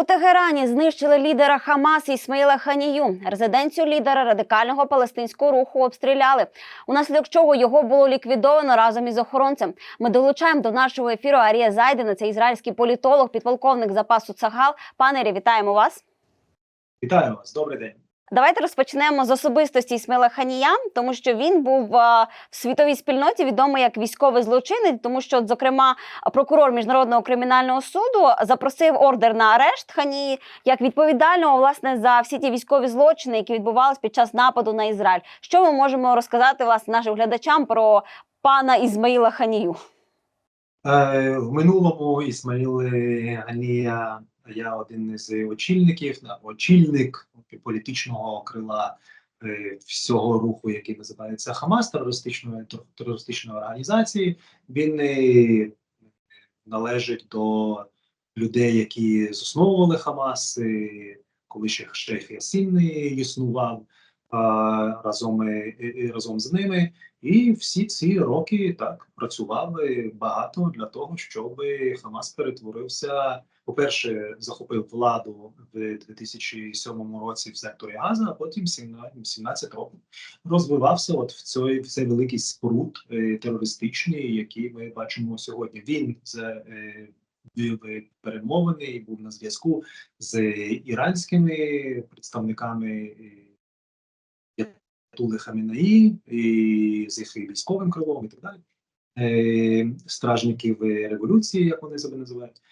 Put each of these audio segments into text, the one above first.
У Тегерані знищили лідера Хамас Ісмаїла Ханію. Резиденцію лідера радикального палестинського руху обстріляли, унаслідок чого його було ліквідовано разом із охоронцем. Ми долучаємо до нашого ефіру Арія Зайдена. Це ізраїльський політолог, підполковник запасу Цагал. Пане Рі, вітаємо вас. Вітаю вас, добрий день. Давайте розпочнемо з особистості Ісмаїла Ханія, тому що він був е, в світовій спільноті відомий як військовий злочинець, тому що, зокрема, прокурор міжнародного кримінального суду запросив ордер на арешт Ханії як відповідального власне за всі ті військові злочини, які відбувались під час нападу на Ізраїль. Що ми можемо розказати власне нашим глядачам про пана Ізмаїла Ханію? Е, в минулому Ісмаїл Ганія, я один із очільників, очільник політичного крила е, всього руху, який називається Хамас, терористичної терористичної організації. Він е, належить до людей, які засновували Хамас, е, коли ще Шейх Ясін існував разом, разом з ними. І всі ці роки так працювали багато для того, щоб Хамас перетворився. По-перше, захопив владу в 2007 році в секторі Газа, а потім 17 років розвивався от в цей, в цей великий споруд е, терористичний, який ми бачимо сьогодні. Він за е, перемовини і був на зв'язку з іранськими представниками. е, Тули Хамінаї, і з їх військовим крилом і так далі, стражників революції, як вони себе називають.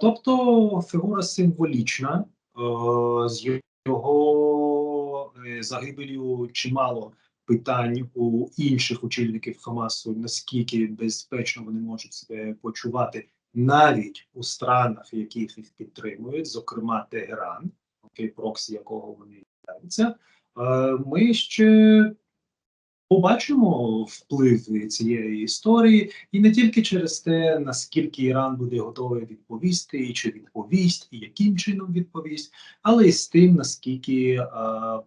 Тобто фігура символічна, е, з його е, загибелью чимало питань у інших очільників Хамасу, наскільки безпечно вони можуть себе почувати навіть у странах, яких їх підтримують, зокрема Тегеран, окей, проксі якого вони являються. Е, ми ще побачимо вплив цієї історії, і не тільки через те, наскільки Іран буде готовий відповісти, і чи відповість, і яким чином відповість, але й з тим, наскільки е,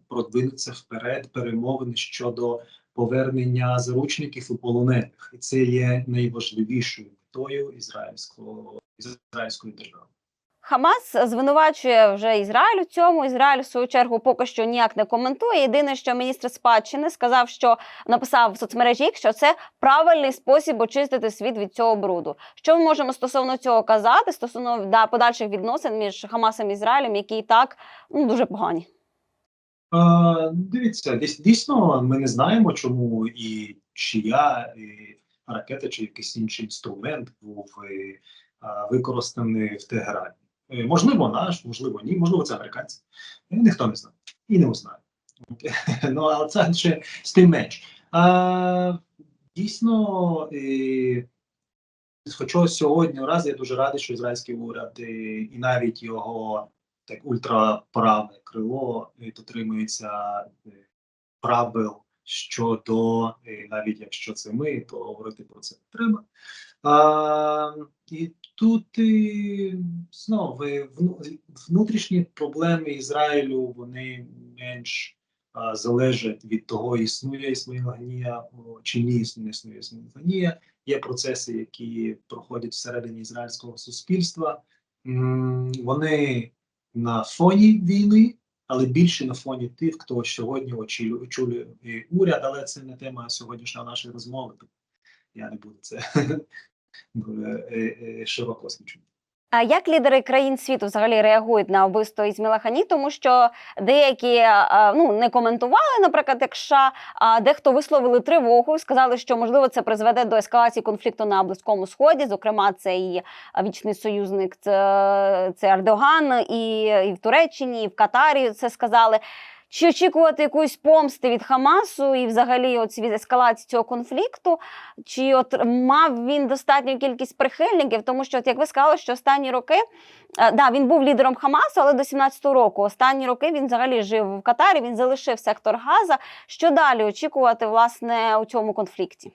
продвинуться вперед перемовини щодо повернення заручників і полонених, і це є найважливішою метою ізраїльського ізраїльської держави. Хамас звинувачує вже Ізраїль у цьому. Ізраїль в свою чергу поки що ніяк не коментує. Єдине, що міністр спадщини сказав, що написав в соцмережі, що це правильний спосіб очистити світ від цього бруду. Що ми можемо стосовно цього казати? Стосовно да, подальших відносин між Хамасом і Ізраїлем, які і так ну дуже погані. А, дивіться, дійс- дійсно, ми не знаємо, чому і чия і ракета чи якийсь інший інструмент був е, використаний в Тегерані. Е, Можливо, наш, можливо, ні, можливо, це американці. Е, Ніхто не знає і не узнає. Ну, але це ще з тим менш. Дійсно, е, хоча сьогодні раз я дуже радий, що ізраїльський уряд е, і навіть його так ультраправе крило дотримується правил щодо е, навіть якщо це ми, то говорити про це не треба. А, і тут і, знову е, внутрішні проблеми Ізраїлю вони менш а, залежать від того, існує Ісмаїл Ганія о, чи ні існує існує Ісмаїл Є процеси, які проходять всередині ізраїльського суспільства. Вони на фоні війни, але більше на фоні тих, хто сьогодні очолює, уряд, але це не тема сьогоднішньої нашої розмови. Я не буду це е, е, широко освічувати. А як лідери країн світу взагалі реагують на вбивство Ізміла Хані? Тому що деякі ну не коментували, наприклад, як США, а дехто висловили тривогу, сказали, що можливо це призведе до ескалації конфлікту на близькому сході. Зокрема, це і вічний союзник, це, це Ердоган, і, і в Туреччині, і в Катарі це сказали. Чи очікувати якоїсь помсти від Хамасу і взагалі от від ескалації цього конфлікту? Чи от мав він достатню кількість прихильників? Тому що, от як ви сказали, що останні роки е, да, він був лідером Хамасу, але до 17-го року. Останні роки він взагалі жив в Катарі, він залишив сектор Газа. Що далі очікувати власне у цьому конфлікті?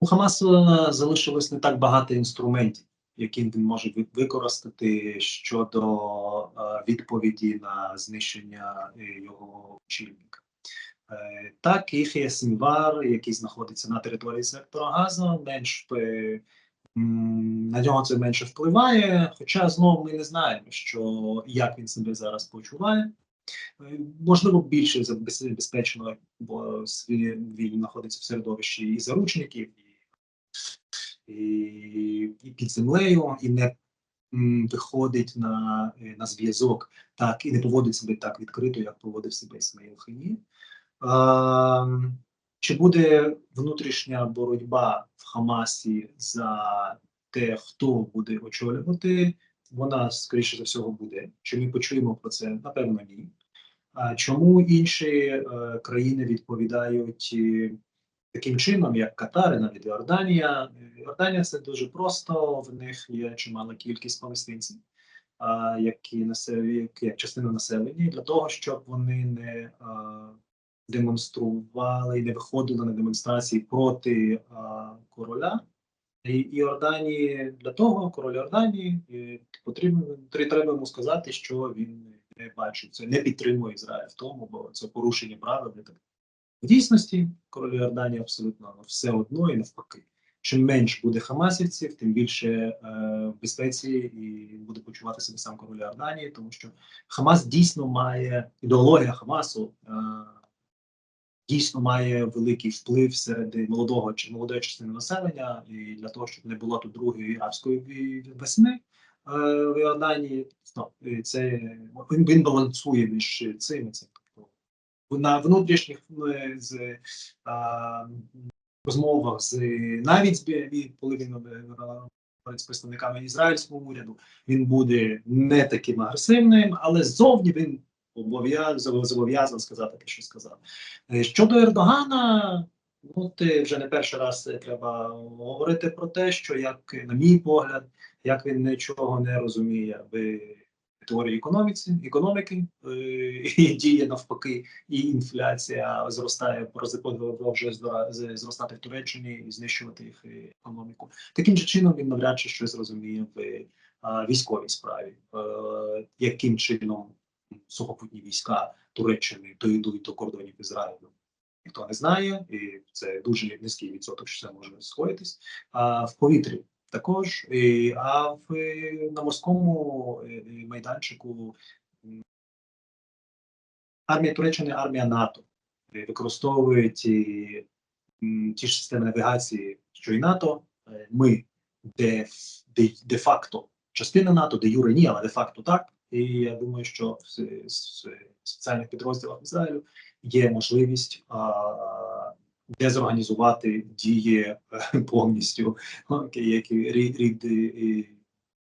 У Хамасу залишилось не так багато інструментів, які він може використати щодо е, відповіді на знищення е, його очільника. Е, Так, Іхія Сінвар, який знаходиться на території сектора Газа, менш на нього це менше впливає. Хоча знову ми не знаємо, що як він себе зараз почуває. Можливо, більше забезпечено, бо він знаходиться в середовищі і заручників, і, і, і під землею, і не виходить на, е, на зв'язок, так і не поводить себе так відкрито, як поводив себе Ісмаїл Хані. Ем, Чи буде внутрішня боротьба в Хамасі за те, хто буде очолювати? Вона скоріше за всього буде. Чи ми почуємо про це? Напевно, ні. А чому інші е, країни відповідають е, таким чином, як Катар, і навіть Йорданія? Йорданія це дуже просто. В них є чимала кількість палестинців, які як, як частина населення, для того, щоб вони не демонстрували і не виходили на демонстрації проти короля. І і Йорданії для того, король Йорданії потрібно треба йому сказати, що він не бачить це, не підтримує Ізраїль в тому, бо це порушення правил. і так. В дійсності король Йорданії абсолютно все одно і навпаки. Чим менш буде хамасівців, тим більше е, в безпеці і буде почувати себе сам король Йорданії, тому що Хамас дійсно має ідеологія Хамасу. Е, дійсно має великий вплив серед молодого чи молодої частини населення, і для того, щоб не було тут другої арабської весни е, в Іорданії, ну, це він балансує між цим і цим. На внутрішніх е, з а, розмовах з навіть коли він е, з представниками ізраїльського уряду, він буде не таким агресивним, але ззовні він обов'язаний зобов'язаний сказати те, що сказав. Е, Щодо Ердогана, ну ти вже не перший раз е, треба говорити про те, що як на мій погляд, як він нічого не розуміє в теорії економіці, економіки е, і діє навпаки, і інфляція зростає, продовжує зростати в Туреччині і знищувати їх е, економіку. Таким же чином він навряд чи щось розуміє в військовій справі, е, яким чином сухопутні війська Туреччини доїдуть до кордонів Ізраїлю. Ніхто не знає, і це дуже низький відсоток, що це може скоїтись. А в повітрі також, а в е, на морському е, е, майданчику армія Туреччини, армія НАТО використовують ті ж системи навігації, що і НАТО. Ми де, де, де факто частина НАТО, де юре ні, але де факто так. І я думаю, що в, с- с- спеціальних підрозділах Ізраїлю є можливість а, дезорганізувати дії е, повністю окей, як рід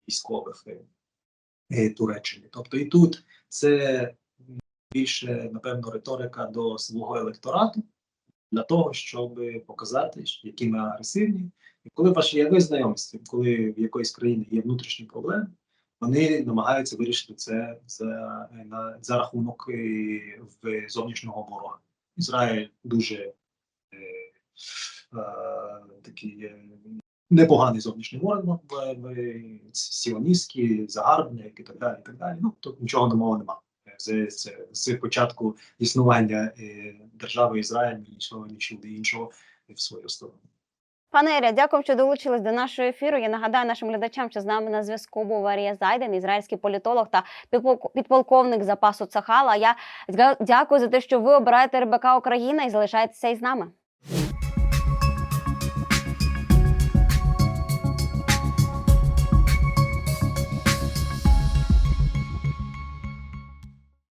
військових Туреччини. Тобто і тут це більше, напевно, риторика до свого електорату для того, щоб показати, які ми агресивні. І коли ваші є ви знайомі з цим, коли в якоїсь країни є внутрішні проблеми, вони намагаються вирішити це за, за рахунок е, в зовнішнього ворога. Ізраїль дуже такий е, непоганий зовнішній ворог, в- в- сіоністський, загарбник і так далі. І так далі. Ну тут нічого нового нема. З, з, з початку існування е, держави Ізраїль нічого нічого іншого в свою сторону. Пане Іря, дякую, що долучились до нашого ефіру. Я нагадаю нашим глядачам, що з нами на зв'язку був Арія Зайден, ізраїльський політолог та підполк- підполковник запасу Цахала. Я дякую за те, що ви обираєте РБК Україна і залишаєтеся із нами.